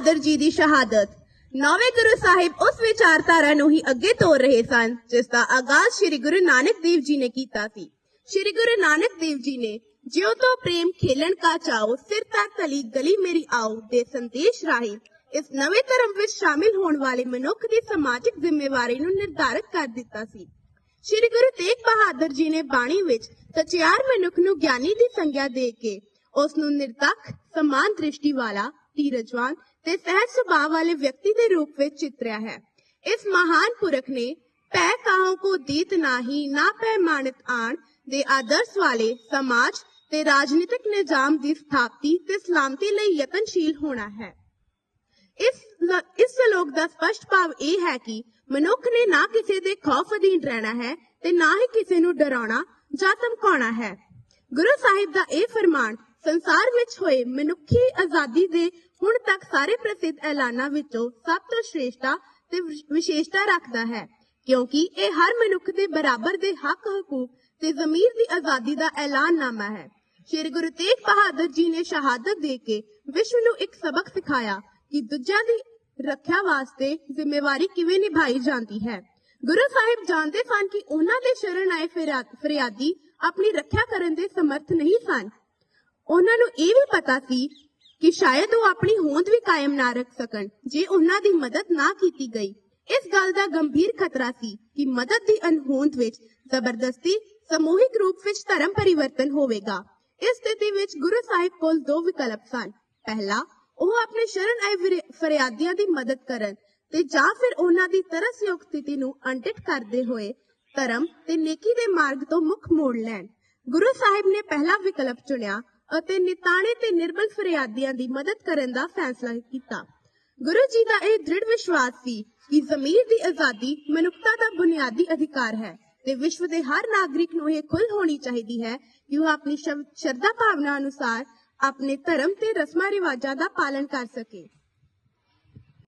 ਬਹਾਦਰ ਜੀ ਦੀ ਸ਼ਹਾਦਤ। ਨੌਵੇਂ ਗੁਰੂ ਸਾਹਿਬ ਉਸ ਵਿਚਾਰਧਾਰਾ ਨੂੰ ਹੀ ਅੱਗੇ ਤੋਰ ਰਹੇ ਸਨ, ਜਿਸ ਦਾ ਆਗਾਜ਼ ਸ੍ਰੀ ਗੁਰੂ ਨਾਨਕ ਦੇਵ ਜੀ ਨੇ ਕੀਤਾ ਸੀ। ਸ੍ਰੀ ਗੁਰੂ ਨਾਨਕ ਦੇਵ ਜੀ ਨੇ, ਜਿਉ ਤੋ ਪ੍ਰੇਮ ਖੇਲਣ ਕਾ ਚਾਓ ਸਿਰ ਤੱਕ ਤਲੀ ਗਲੀ ਮੇਰੀ ਆਓ, ਦੇ ਸੰਦੇਸ਼ ਰਾਹੀਂ ਇਸ ਨਵੇਂ ਧਰਮ ਵਿੱਚ ਸ਼ਾਮਿਲ ਹੋਣ ਵਾਲੇ ਮਨੁੱਖ ਦੀ ਸਮਾਜਿਕ ਜ਼ਿੰਮੇਵਾਰੀ ਨੂੰ ਨਿਰਧਾਰਤ ਕਰ ਦਿੱਤਾ ਸੀ। ਸ਼੍ਰੀ ਗੁਰੂ ਤੇਗ ਬਹਾਦਰ ਜੀ ਨੇ ਬਾਣੀ ਵਿੱਚ ਸਚਿਆਰ ਮਨੁੱਖ ਨੂੰ ਗਿਆਨੀ ਦੀ ਸੰਗਿਆ ਦੇ ਕੇ ਉਸ ਨੂੰ ਨਿਰਤੱਖ ਸਮਾਨ ਦ੍ਰਿਸ਼ਟੀ ਵਾਲਾ ਧੀਰਜਵਾਨ ਤੇ ਸਹਿਜ ਸੁਭਾਅ ਵਾਲੇ ਵਿਅਕਤੀ ਦੇ ਰੂਪ ਵਿੱਚ ਚਿਤਰਿਆ ਹੈ। ਇਸ ਮਹਾਨ ਪੁਰਖ ਨੇ ਪੈ ਕਾਹੋਂ ਕੋ ਦੀਤ ਨਾਹੀ, ਨਾ ਪੈ ਮਾਨਤ ਆਣ ਦੇ ਆਦਰਸ਼ ਵਾਲੇ ਸਮਾਜ ਤੇ ਰਾਜਨੀਤਿਕ ਨਿਜ਼ਾਮ ਦੀ ਸਥਾਪਤੀ ਤੇ ਸਲਾਮਤੀ ਲਈ ਯਤਨਸ਼ੀਲ ਹੋਣਾ ਹੈ। ਇਸ ਇਸ ਸ਼ਲੋਕ ਦਾ ਸਪਸ਼ਟ ਭਾਵ ਇਹ ਹੈ ਕਿ ਮਨੁੱਖ ਨੇ ਨਾ ਕਿਸੇ ਦੇ ਖੌਫ ਅਧੀਨ ਰਹਿਣਾ ਹੈ ਤੇ ਨਾ ਹੀ ਕਿਸੇ ਨੂੰ ਡਰਾਉਣਾ ਜਾਂ ਧਮਕਾਉਣਾ ਹੈ। ਗੁਰੂ ਸਾਹਿਬ ਦਾ ਇਹ ਫਰਮਾਨ ਸੰਸਾਰ ਵਿੱਚ ਹੋਏ ਮਨੁੱਖੀ ਆਜ਼ਾਦੀ ਦੇ ਹੁਣ ਤੱਕ ਸਾਰੇ ਪ੍ਰਸਿੱਧ ਐਲਾਨਾਂ ਵਿੱਚੋਂ ਸਭ ਤੋਂ ਸ਼੍ਰੇਸ਼ਟਾ ਤੇ ਵਿਸ਼ੇਸ਼ਤਾ ਰੱਖਦਾ ਹੈ, ਕਿਉਂਕਿ ਇਹ ਹਰ ਮਨੁੱਖ ਦੇ ਬਰਾਬਰ ਦੇ ਹੱਕ, ਹਕੂਕ ਤੇ ਜ਼ਮੀਰ ਦੀ ਆਜ਼ਾਦੀ ਦਾ ਐਲਾਨਨਾਮਾ ਹੈ। ਸ਼੍ਰੀ ਗੁਰੂ ਤੇਗ ਬਹਾਦਰ ਜੀ ਨੇ ਸ਼ਹਾਦਤ ਦੇ ਕੇ ਵਿਸ਼ਵ ਨੂੰ ਇੱਕ ਸਬਕ ਸਿਖਾਇਆ ਕਿ ਦੂਜਿਆਂ ਦੀ ਰੱਖਿਆ ਵਾਸਤੇ ਜ਼ਿੰਮੇਵਾਰੀ ਕਿਵੇਂ ਨਿਭਾਈ ਜਾਂਦੀ ਹੈ। ਗੁਰੂ ਸਾਹਿਬ ਜਾਣਦੇ ਸਨ ਕਿ ਉਹਨਾਂ ਦੇ ਸ਼ਰਨ ਆਏ ਫਰਿਆਦੀ ਆਪਣੀ ਰੱਖਿਆ ਕਰਨ ਦੇ ਸਮਰਥ ਨਹੀਂ ਸਨ। ਉਹਨਾਂ ਨੂੰ ਇਹ ਵੀ ਪਤਾ ਸੀ ਕਿ ਸ਼ਾਇਦ ਉਹ ਆਪਣੀ ਹੋਂਦ ਵੀ ਕਾਇਮ ਨਾ ਰੱਖ ਸਕਣ, ਜੇ ਉਹਨਾਂ ਦੀ ਮਦਦ ਨਾ ਕੀਤੀ ਗਈ। ਇਸ ਗੱਲ ਦਾ ਗੰਭੀਰ ਖਤਰਾ ਸੀ ਕਿ ਮਦਦ ਦੀ ਅਣਹੋਂਦ ਵਿੱਚ ਜ਼ਬਰਦਸਤੀ ਸਮੂਹਿਕ ਰੂਪ ਵਿੱਚ ਧਰਮ ਪਰਿਵਰਤਨ ਹੋਵੇਗਾ। ਇਸ ਸਥਿਤੀ ਵਿੱਚ ਗੁਰੂ ਸਾਹਿਬ ਕੋਲ ਦੋ ਵਿਕਲਪ ਸਨ। ਪਹਿਲਾ, ਉਹ ਆਪਣੇ ਸ਼ਰਨ ਆਏ ਫਰਿਆਦੀਆਂ ਦੀ ਮਦਦ ਕਰਨ ਤੇ ਜਾਂ ਫਿਰ ਉਹਨਾਂ ਦੀ ਤਰਸਯੋਗ ਸਥਿਤੀ ਨੂੰ ਅਣਡਿਠ ਕਰਦੇ ਹੋਏ ਧਰਮ ਤੇ ਨੇਕੀ ਦੇ ਮਾਰਗ ਤੋਂ ਮੁੱਖ ਮੋੜ ਲੈਣ। ਗੁਰੂ ਸਾਹਿਬ ਨੇ ਪਹਿਲਾ ਵਿਕਲਪ ਚੁਣਿਆ ਅਤੇ ਨਿਤਾਣੇ ਤੇ ਨਿਰਬਲ ਫਰਿਆਦੀਆਂ ਦੀ ਮਦਦ ਕਰਨ ਦਾ ਫੈਸਲਾ ਕੀਤਾ। ਗੁਰੂ ਜੀ ਦਾ ਇਹ ਦ੍ਰਿੜ ਵਿਸ਼ਵਾਸ ਸੀ ਕਿ ਜ਼ਮੀਰ ਦੀ ਆਜ਼ਾਦੀ ਮਨੁੱਖਤਾ ਦਾ ਬੁਨਿਆਦੀ ਅਧਿਕਾਰ ਹੈ ਤੇ ਵਿਸ਼ਵ ਦੇ ਹਰ ਨਾਗਰਿਕ ਨੂੰ ਇਹ ਖੁੱਲ ਹੋਣੀ ਚਾਹੀਦੀ ਹੈ ਕਿ ਉਹ ਆਪਣੀ ਸ਼ਰਧਾ ਭਾਵਨਾ ਅਨੁਸਾਰ ਆਪਣੇ ਧਰਮ ਤੇ ਰਸਮਾਂ ਰਿਵਾਜਾਂ ਦਾ ਪਾਲਣ ਕਰ ਸਕੇ।